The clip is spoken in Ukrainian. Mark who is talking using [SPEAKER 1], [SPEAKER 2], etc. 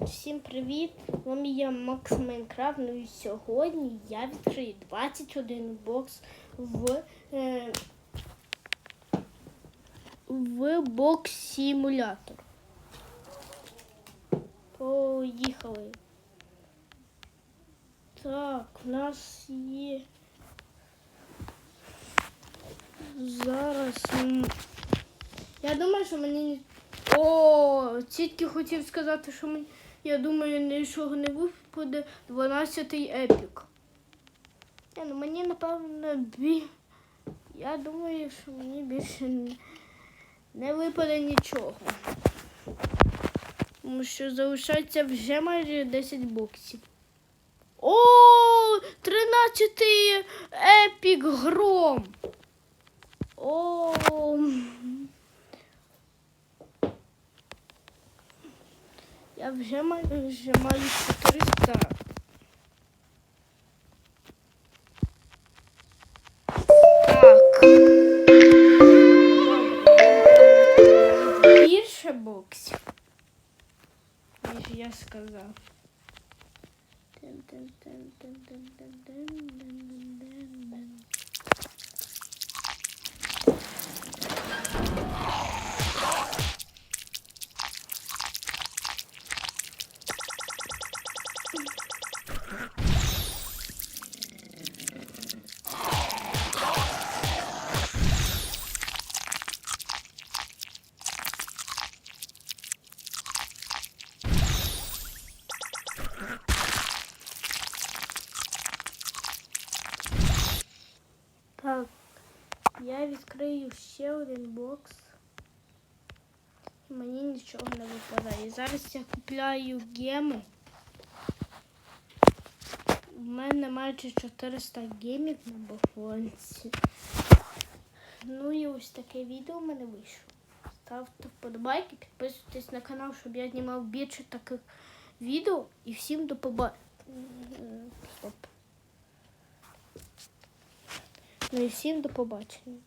[SPEAKER 1] Всім привіт! З вами я Макс Майнкрафт. Ну і сьогодні я відкрию 21 бокс в, е, в бокс симулятор. Поїхали. Так, у нас є. Зараз. Я думаю, що мені о, тільки хотів сказати, що мені, я думаю, нічого не випаде 12-й епік. Ні, ну мені напевно бі. Я думаю, що мені більше не, не випаде нічого. Тому що залишається вже майже 10 боксів. О, 13-й епік гром. О. Я вже маю, вже маю 400. Так. Добре. Більше боксів, ніж я сказав. Тин-тин-тин-тин-тин-тин-тин-тин-тин. Я відкрию ще один бокс. І мені нічого не випадає. Зараз я купляю геми. У мене майже 400 гемів на бафонці. Ну і ось таке відео в мене вийшло. Ставте вподобайки, підписуйтесь на канал, щоб я знімав більше таких відео. І всім до побачення. Ну і всім до побачення.